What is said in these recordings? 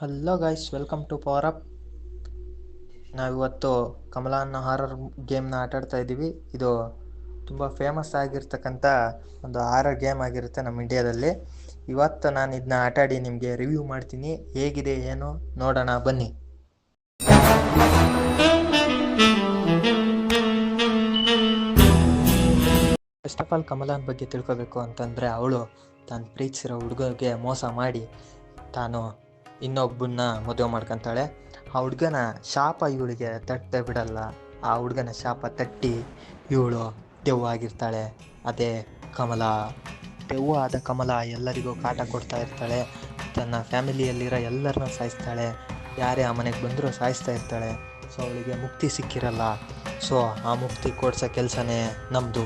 Hello guys welcome to power up ನಾವಿವತ್ತು ಕಮಲಾನ horror ಗೇಮ್ನ ಆಟಾಡ್ತಾ ಇದ್ದೀವಿ. ಇದು ತುಂಬ ಫೇಮಸ್ ಆಗಿರ್ತಕ್ಕಂಥ ಒಂದು ಹಾರರ್ ಗೇಮ್ ಆಗಿರುತ್ತೆ ನಮ್ಮ ಇಂಡಿಯಾದಲ್ಲಿ ಇವತ್ತು ನಾನು ಇದನ್ನ ಆಟಾಡಿ ನಿಮಗೆ ರಿವ್ಯೂ ಮಾಡ್ತೀನಿ. ಹೇಗಿದೆ, ಏನು, ನೋಡೋಣ, ಬನ್ನಿ. ಫಸ್ಟ್ ಆಫ್ ಆಲ್ ಕಮಲಾನ್ ಬಗ್ಗೆ ತಿಳ್ಕೊಬೇಕು ಅಂತಂದರೆ, ಅವಳು ತಾನು ಪ್ರೀತಿಸಿರೋ ಹುಡುಗರಿಗೆ ಮೋಸ ಮಾಡಿ ತಾನು ಇನ್ನೊಬ್ಬನ್ನ ಮದುವೆ ಮಾಡ್ಕೊತಾಳೆ. ಆ ಹುಡುಗನ ಶಾಪ ಇವಳಿಗೆ ತಟ್ಟದೆ ಬಿಡಲ್ಲ. ಆ ಹುಡುಗನ ಶಾಪ ತಟ್ಟಿ ಇವಳು ದೆವ್ವ ಆಗಿರ್ತಾಳೆ. ಅದೇ ಕಮಲ. ದೆವ್ವ ಆದ ಕಮಲ ಎಲ್ಲರಿಗೂ ಕಾಟ ಕೊಡ್ತಾ ಇರ್ತಾಳೆ. ತನ್ನ ಫ್ಯಾಮಿಲಿಯಲ್ಲಿರೋ ಎಲ್ಲರನ್ನ ಸಾಯಿಸ್ತಾಳೆ. ಯಾರೇ ಆ ಮನೆಗೆ ಬಂದರೂ ಸಾಯಿಸ್ತಾ ಇರ್ತಾಳೆ. ಸೊ ಅವಳಿಗೆ ಮುಕ್ತಿ ಸಿಕ್ಕಿರಲ್ಲ. ಸೊ ಆ ಮುಕ್ತಿ ಕೊಡ್ಸೋ ಕೆಲಸನೇ ನಮ್ಮದು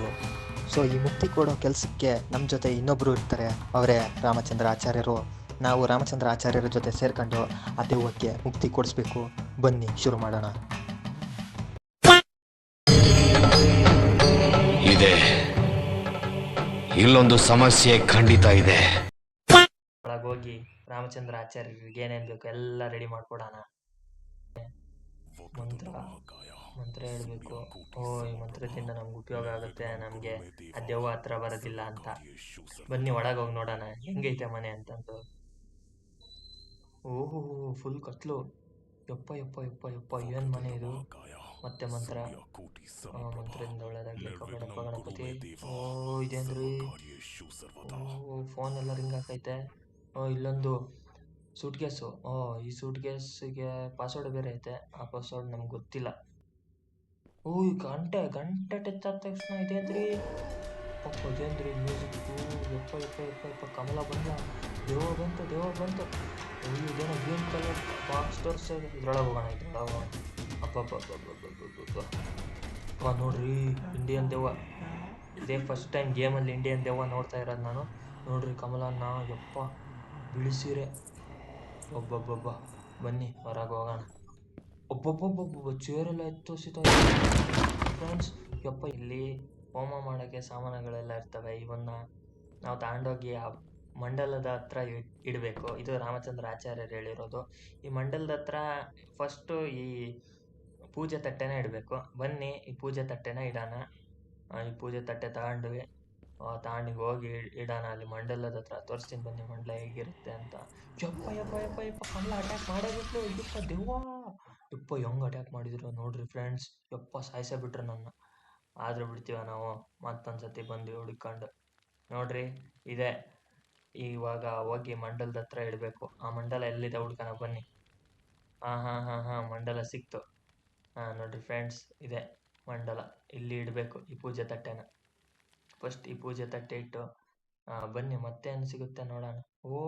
ಸೊ ಈ ಮುಕ್ತಿ ಕೊಡೋ ಕೆಲಸಕ್ಕೆ ನಮ್ಮ ಜೊತೆ ಇನ್ನೊಬ್ಬರು ಇರ್ತಾರೆ. ಅವರೇ ರಾಮಚಂದ್ರ ಆಚಾರ್ಯರು. ನಾವು ರಾಮಚಂದ್ರ ಆಚಾರ್ಯರ ಜೊತೆ ಸೇರ್ಕೊಂಡು ಆ ದೆವ್ವಕ್ಕೆ ಮುಕ್ತಿ ಕೊಡಿಸ್ಬೇಕು. ಬನ್ನಿ ಶುರು ಮಾಡೋಣ. ಇದೆ. ಇಲ್ಲೊಂದು ಸಮಸ್ಯೆ ಖಂಡಿತ ಇದೆ. ಒಳಗೆ ಹೋಗಿ ರಾಮಚಂದ್ರ ಆಚಾರ್ಯರಿಗೆ ಏನೇನು ಬೇಕು ಎಲ್ಲ ರೆಡಿ ಮಾಡ್ಕೊಡೋಣ. ಮಂತ್ರ ಮಂತ್ರ ಹೇಳಬೇಕು. ಓ ಈ ಮಂತ್ರದಿಂದ ನಮ್ಗೆ ಉಪಯೋಗ ಆಗುತ್ತೆ ನಮಗೆ ಆ ದೆವ್ವ ಹತ್ರ ಬರೋದಿಲ್ಲ ಅಂತ. ಬನ್ನಿ ಒಳಗೆ ಹೋಗಿ ನೋಡೋಣ ಹೆಂಗೈತೆ ಮನೆ ಅಂತಂದು. ಓಹೋ, ಫುಲ್ ಕತ್ಲು. ಯಪ್ಪ ಯಪ್ಪ ಯಪ್ಪ ಯಪ್ಪ, ಏನು ಮನೆ ಇದು? ಮತ್ತೆ ಮಂತ್ರ. ಮಂತ್ರದಿಂದ ಒಳ್ಳೇದಾಗ್ಲಿ. ಓ, ಇದೇನ್ರಿ? ಓ ಫೋನ್ ಎಲ್ಲ ರಿಂಗ್ ಹಾಕೈತೆ. ಓ, ಇಲ್ಲೊಂದು ಸೂಟ್ ಗ್ಯಾಸ್ ಓ, ಈ ಸೂಟ್ಗೆ ಪಾಸ್ವರ್ಡ್ ಬೇರೆ ಐತೆ. ಆ ಪಾಸ್ವರ್ಡ್ ನಮ್ಗೆ ಗೊತ್ತಿಲ್ಲ. ಓ ಈ ಗಂಟೆ ಗಂಟೆ ಟಚ್ ಆದ ತಕ್ಷಣ ಇದೇನ್ರಿ? ಪಪ್ಪ ಇದೇನ್ರಿ ಮ್ಯೂಸಿಕ್ ಯಪ್ಪ ಯಪ್ಪ ಯಪ್ಪ ಯಪ್ಪ, ಕಮಲ ಬಂದ. ದೇವ ಬಂತು ದೇವ ಬಂತು. ಇದೇನೋ ಗ್ರೀನ್ ಕಲರ್ ಬಾಕ್ಸ್ ಇದ್ರೊಳಗೆ ಹೋಗೋಣ ಅಪ್ಪ ನೋಡ್ರಿ ಇಂಡಿಯನ್ ದೆವ್ವ ಇದೇ ಫಸ್ಟ್ ಟೈಮ್ ಗೇಮಲ್ಲಿ ಇಂಡಿಯನ್ ದೆವ್ವ ನೋಡ್ತಾ ಇರೋದು ನಾನು. ನೋಡ್ರಿ ಕಮಲನ್ನ ಯಪ್ಪ, ಬಿಳಿಸಿರೆ. ಒಬ್ಬೊಬ್ಬೊಬ್ಬ ಬನ್ನಿ, ಹೊರಗೆ ಹೋಗೋಣ. ಒಬ್ಬೊಬ್ಬೊಬ್ಬೊಬ್ಬ ಚೇರೆಲ್ಲ ಎತ್ತೋಸಿತ ಫ್ರೆಂಡ್ಸ್ ಯಪ್ಪ, ಇಲ್ಲಿ ಹೋಮ ಮಾಡೋಕ್ಕೆ ಸಾಮಾನುಗಳೆಲ್ಲ ಇರ್ತವೆ. ಇವನ್ನ ನಾವು ತಗೊಂಡೋಗಿ ಮಂಡಲದ ಹತ್ರ ಇಡ್ ಇಡಬೇಕು. ಇದು ರಾಮಚಂದ್ರ ಆಚಾರ್ಯರು ಹೇಳಿರೋದು. ಈ ಮಂಡಲದ ಹತ್ರ ಫಸ್ಟು ಈ ಪೂಜೆ ತಟ್ಟೆನ ಇಡಬೇಕು. ಬನ್ನಿ, ಈ ಪೂಜೆ ತಟ್ಟೆನ ಇಡೋಣ. ಈ ಪೂಜೆ ತಟ್ಟೆ ತಗೊಂಡ್ವಿ ತಗೊಂಡು ಹೋಗಿ ಇಡ್- ಇಡೋಣ. ಅಲ್ಲಿ ಮಂಡಲದ ಹತ್ರ ತೋರಿಸ್ತೀನಿ ಬನ್ನಿ, ಮಂಡಲ ಹೇಗಿರುತ್ತೆ ಅಂತ. ಯಪ್ಪ ಯಪ್ಪ ಯಪ್ಪ ಯಪ್ಪ ಕಮಲ ಅಟ್ಯಾಕ್ ಮಾಡೇ ಬಿಟ್ಲು ಯಪ್ಪ ದೆವ್ವ. ಯಪ್ಪ, ಹೆಂಗ್ ಅಟ್ಯಾಕ್ ಮಾಡಿದ್ರು ನೋಡ್ರಿ ಫ್ರೆಂಡ್ಸ್ ಯಪ್ಪ ಸಾಯಿಸೇ ಬಿಟ್ರು ನನ್ನ. ಆದ್ರೂ ಬಿಡ್ತೀವ ನಾವು. ಮತ್ತೊಂದ್ಸತಿ ಬಂದ್ವಿ ಹುಡ್ಕೊಂಡು. ನೋಡ್ರಿ, ಇದೆ. ಇವಾಗ ಹೋಗಿ ಮಂಡಲದ ಹತ್ರ ಇಡಬೇಕು. ಆ ಮಂಡಲ ಎಲ್ಲಿದೆ ಹುಡ್ಕನ ಬನ್ನಿ. ಹಾಂ ಹಾಂ ಹಾಂ ಹಾಂ, ಮಂಡಲ ಸಿಕ್ತು. ಹಾಂ, ನೋಡಿರಿ ಫ್ರೆಂಡ್ಸ್ ಇದೆ ಮಂಡಲ. ಇಲ್ಲಿ ಇಡಬೇಕು ಈ ಪೂಜೆ ತಟ್ಟೆನ. ಫಸ್ಟ್ ಈ ಪೂಜೆ ತಟ್ಟೆ ಇಟ್ಟು ಬನ್ನಿ, ಮತ್ತೇನು ಸಿಗುತ್ತೆ ನೋಡೋಣ. ಓ,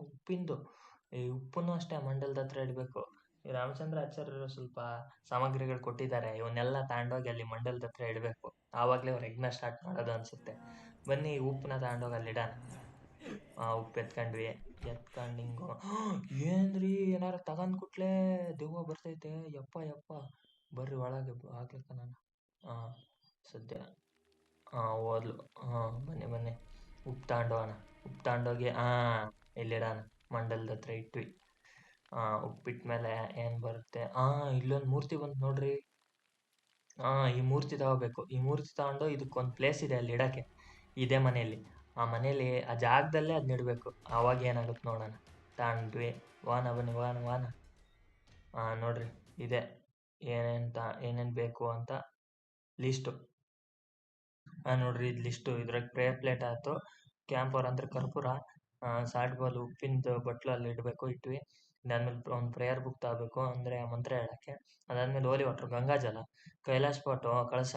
ಉಪ್ಪಿಂದು. ಈ ಉಪ್ಪನ್ನು ಅಷ್ಟೇ ಮಂಡಲದ ಹತ್ರ ಇಡಬೇಕು. ರಾಮಚಂದ್ರ ಆಚಾರ್ಯರು ಸ್ವಲ್ಪ ಸಾಮಗ್ರಿಗಳು ಕೊಟ್ಟಿದ್ದಾರೆ. ಇವನ್ನೆಲ್ಲ ತಗೊಂಡೋಗಿ ಅಲ್ಲಿ ಮಂಡಲದ ಹತ್ರ ಇಡಬೇಕು. ಆವಾಗಲೇ ಅವ್ರು ಯಜ್ಞ ಸ್ಟಾರ್ಟ್ ಮಾಡೋದು ಅನ್ಸುತ್ತೆ. ಬನ್ನಿ ಉಪ್ಪನ್ನ ತಗೊಂಡೋಗಿ ಅಲ್ಲಿ ಇಡೋಣ ಉಪ್ಪು ಎತ್ಕೊಂಡ್ವಿ. ಎತ್ಕೊಂಡು ಹಿಂಗ ಏನ್ರಿ ಏನಾರ ತಗೊಂಡ್ ಕುಟ್ಲೆ ದೆವ್ವ ಬರ್ತೈತೆ. ಯಪ್ಪ ಯಪ್ಪ. ಬರ್ರಿ ಒಳಗೆ ಹಾಕ್ಲಕ್ಕ ನಾನು. ಹಾಂ ಸದ್ಯ. ಹಾಂ ಹೋದ್ಲು. ಹಾಂ, ಬನ್ನಿ ಬನ್ನಿ. ಉಪ್ಪು ತಗೊಂಡೋಣ ಉಪ್ಪು ತಗೊಂಡೋಗಿ ಹಾಂ ಇಲ್ಲಿಡೋಣ. ಮಂಡಲದ ಹತ್ರ ಇಟ್ವಿ. ಹಾಂ ಉಪ್ಪಿಟ್ಟ ಮೇಲೆ ಏನು ಬರುತ್ತೆ? ಹಾಂ ಇಲ್ಲೊಂದು ಮೂರ್ತಿ ಬಂತು ನೋಡ್ರಿ. ಹಾಂ ಈ ಮೂರ್ತಿ ತಗೋಬೇಕು. ಈ ಮೂರ್ತಿ ತಗೊಂಡು ಇದಕ್ಕೊಂದು ಪ್ಲೇಸ್ ಇದೆ ಅಲ್ಲಿ ಇಡೋಕ್ಕೆ. ಇದೆ ಮನೆಯಲ್ಲಿ. ಆ ಮನೇಲಿ ಆ ಜಾಗದಲ್ಲೇ ಅದು ಇಡಬೇಕು. ಆವಾಗ ಏನಾಗುತ್ತೆ ನೋಡೋಣ. ತಾಂಡ್ವಿ, ವಾನ ಬನ್ನಿ, ವಾನ ವಾನ. ಹಾಂ ನೋಡ್ರಿ, ಇದೆ. ಏನೇನು ತ, ಏನೇನು ಬೇಕು ಅಂತ ಲಿಸ್ಟು. ಹಾಂ ನೋಡ್ರಿ, ಇದು ಲಿಸ್ಟು. ಇದ್ರಾಗ ಪ್ರೇಯರ್ ಪ್ಲೇಟ್ ಆಯ್ತು. ಕ್ಯಾಂಪರ್ ಅಂದ್ರೆ ಕರ್ಪೂರ. ಸಾಲ್ಟ್ ಬಾಲ್ ಉಪ್ಪಿಂದು ಬಟ್ಲು ಅಲ್ಲಿ ಇಡಬೇಕು, ಇಟ್ವಿ. ಇದಾದ್ಮೇಲೆ ಒಂದು ಪ್ರೇಯರ್ ಬುಕ್ ತಗೋಬೇಕು, ಅಂದರೆ ಮಂತ್ರ ಹೇಳೋಕ್ಕೆ. ಅದಾದ್ಮೇಲೆ ಓಲಿ ವಾಟ್ರ್ ಗಂಗಾಜಲ ಕೈಲಾಸ ಫೋಟೋ ಕಳಸ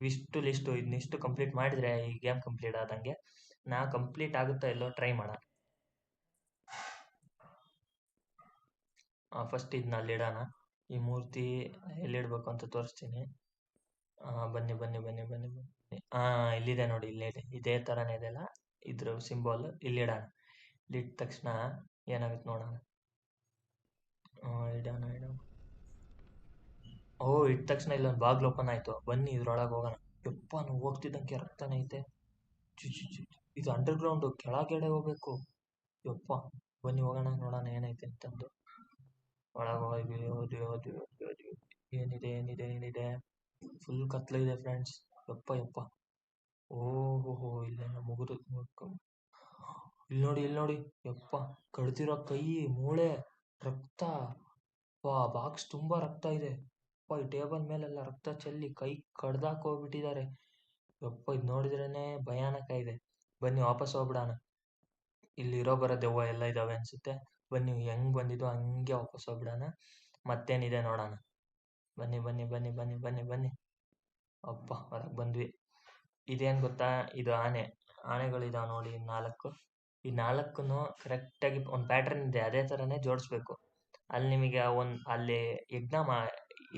ಇಷ್ಟು ಲಿಸ್ಟು ಇದನ್ನಿಷ್ಟು ಕಂಪ್ಲೀಟ್ ಮಾಡಿದರೆ ಈ ಗೇಮ್ ಕಂಪ್ಲೀಟ್ ಆದಂಗೆ. ನಾ ಕಂಪ್ಲೀಟ್ ಆಗುತ್ತಾ ಇಲ್ಲೋ ಟ್ರೈ ಮಾಡೋಣ ಫಸ್ಟ್ ಇದನ್ನ ಅಲ್ಲಿ ಇಡೋಣ. ಈ ಮೂರ್ತಿ ಎಲ್ಲಿಡ್ಬೇಕು ಅಂತ ತೋರಿಸ್ತೀನಿ. ಬನ್ನಿ ಬನ್ನಿ ಬನ್ನಿ ಬನ್ನಿ ಬನ್ನಿ. ಹಾಂ ಇಲ್ಲಿದೆ ನೋಡಿ, ಇಲ್ಲೇ ಇದೆ. ಇದೇ ಥರನೇ ಇದೆಲ್ಲ ಇದ್ರ ಸಿಂಬಲ್ ಇಲ್ಲಿ ಇಡೋಣ. ಇಲ್ಲಿಟ್ಟ ತಕ್ಷಣ ಏನಾಗುತ್ತೆ ನೋಡೋಣ. ಇಡೋಣ ಇಡೋಣ. ಓ, ಇಟ್ಟ ತಕ್ಷಣ ಇಲ್ಲೊಂದು ಬಾಗ್ಲು ಓಪನ್ ಆಯ್ತು. ಬನ್ನಿ ಇದ್ರೊಳಗೆ ಹೋಗೋಣ. ಯಪ್ಪ, ನಾವು ಹೋಗ್ತಿದ್ದಂಗೆ ರಕ್ತನೇ ಐತೆ. ಚು ಇದು ಅಂಡರ್ ಗ್ರೌಂಡ್ ಕೆಳಗಡೆ ಹೋಗ್ಬೇಕು. ಯಪ್ಪ, ಬನ್ನಿ ಹೋಗೋಣ ನೋಡೋಣ ಏನೈತೆ ಅಂತಂದು. ಒಳಗೆ ಹೋದ್ವಿ ಹೋದ್ವಿ ಏನಿದೆ ಏನಿದೆ ಏನಿದೆ? ಫುಲ್ ಕತ್ಲಿದೆ ಫ್ರೆಂಡ್ಸ್ ಯಪ್ಪ ಯಪ್ಪ. ಓಹೋ ಇಲ್ಲೇನೋ ಮುಗಿದು. ಇಲ್ಲಿ ನೋಡಿ ಇಲ್ಲಿ ನೋಡಿ. ಯಪ್ಪ, ಕಡ್ದಿರೋ ಕೈ, ಮೂಳೆ, ರಕ್ತ. ವಾ ಬಾಕ್ಸ್ ತುಂಬಾ ರಕ್ತ ಇದೆ. ಯಪ್ಪ, ಈ ಟೇಬಲ್ ಮೇಲೆಲ್ಲ ರಕ್ತ ಚೆಲ್ಲಿ ಕೈ ಕಡ್ದಾಕ್ ಹೋಗ್ಬಿಟ್ಟಿದ್ದಾರೆ. ಯಪ್ಪ, ಇದು ನೋಡಿದ್ರೇನೆ ಭಯಾನಕ ಇದೆ. ಬನ್ನಿ ವಾಪಸ್ ಹೋಗ್ಬಿಡೋಣ. ಇಲ್ಲಿ ಇರೋ ಬರೋ ದೆವ್ವ ಎಲ್ಲ ಇದಾವೆ ಅನ್ಸುತ್ತೆ. ಬನ್ನಿ ಹೆಂಗ್ ಬಂದಿದ್ದು ಹಂಗೆ ವಾಪಸ್ ಹೋಗ್ಬಿಡೋಣ. ಮತ್ತೇನಿದೆ ನೋಡೋಣ. ಬನ್ನಿ ಬನ್ನಿ ಬನ್ನಿ ಬನ್ನಿ ಬನ್ನಿ ಬನ್ನಿ. ಅಪ್ಪ ಹೊರಗೆ ಬಂದ್ವಿ. ಇದೇನ್ ಗೊತ್ತಾ? ಇದು ಆನೆ. ಆನೆಗಳಿದಾವೆ ನೋಡಿ ನಾಲ್ಕು. ಈ ನಾಲ್ಕನ್ನು ಕರೆಕ್ಟಾಗಿ ಒಂದು ಪ್ಯಾಟರ್ನ್ ಇದೆ. ಅದೇ ಥರನೇ ಜೋಡಿಸ್ಬೇಕು. ಅಲ್ಲಿ ನಿಮಗೆ ಒಂದು ಅಲ್ಲಿ ಯಜ್ಞ ಮಾ,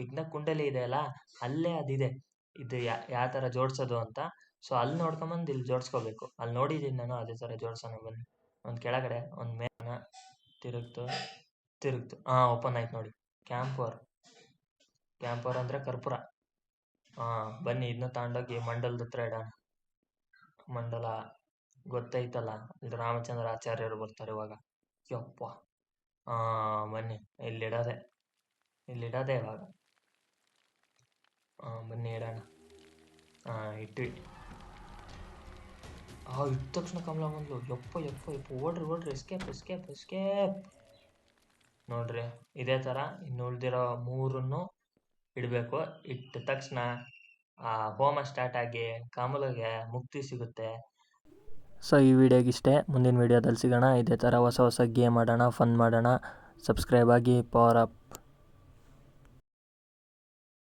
ಯಜ್ಞ ಕುಂಡಲಿ ಇದೆ ಅಲ್ಲ? ಅಲ್ಲೇ ಅದಿದೆ. ಇದು ಯಾವ ಥರ ಜೋಡಿಸೋದು ಅಂತ. ಸೊ ಅಲ್ಲಿ ನೋಡ್ಕೊಂಬಂದು ಇಲ್ಲಿ ಜೋಡಿಸ್ಕೋಬೇಕು. ಅಲ್ಲಿ ನೋಡಿದ್ದೀನಿ ನಾನು ಅದೇ ಥರ ಜೋಡಿಸೋಣ ಬನ್ನಿ. ಒಂದು ಕೆಳಗಡೆ, ಒಂದು ಮೇಲನ ತಿರುಗ್ತು ತಿರುಗ್ತು. ಹಾಂ ಓಪನ್ ಆಯ್ತು ನೋಡಿ. ಕ್ಯಾಂಪರ್ ಕ್ಯಾಂಪರ್ ಅಂದರೆ ಕರ್ಪೂರ. ಹಾಂ ಬನ್ನಿ ಇದನ್ನ ತಗೊಂಡೋಗಿ ಮಂಡಲದ ಹತ್ರ ಇಡೋಣ. ಮಂಡಲ ಗೊತ್ತೈತಲ್ಲ? ಇಲ್ಲಿ ರಾಮಚಂದ್ರ ಆಚಾರ್ಯರು ಬರ್ತಾರೆ ಇವಾಗ. ಯಪ್ಪ. ಹಾಂ ಬನ್ನಿ ಇಲ್ಲಿಡೋದೆ ಇಲ್ಲಿಡೋದೆ ಇವಾಗ. ಹಾಂ ಬನ್ನಿ, ಇಡೋಣ. ಹಾಂ ಇಟ್ವಿ ಆ ಇದ್ದ ತಕ್ಷಣ ಕಮಲ ಬಂದ್ಲು. ಯಪ್ಪ ಯಪ್ಪ ಯಪ್ಪ. ಓಡ್ರಿ ಓಡ್ರಿ. ಎಸ್ಕೇಪ್ ಎಸ್ಕೇಪ್ ಎಸ್ಕೇಪ್ ನೋಡ್ರಿ, ಇದೇ ಥರ ಇನ್ನು ಉಳಿದಿರೋ ಮೂರನ್ನು ಇಡಬೇಕು. ಇಟ್ಟ ತಕ್ಷಣ, ಆ, ಹೋಮ ಸ್ಟಾರ್ಟ್ ಆಗಿ ಕಮಲಿಗೆ ಮುಕ್ತಿ ಸಿಗುತ್ತೆ. ಸೊ ಈ ವಿಡಿಯೋಗಿಷ್ಟೇ ಮುಂದಿನ ವಿಡಿಯೋದಲ್ಲಿ ಸಿಗೋಣ. ಇದೇ ಥರ ಹೊಸ ಹೊಸ ಗೇಮ್ ಆಡೋಣ ಫನ್ ಮಾಡೋಣ. ಸಬ್ಸ್ಕ್ರೈಬ್ ಆಗಿ ಪವರ್ ಅಪ್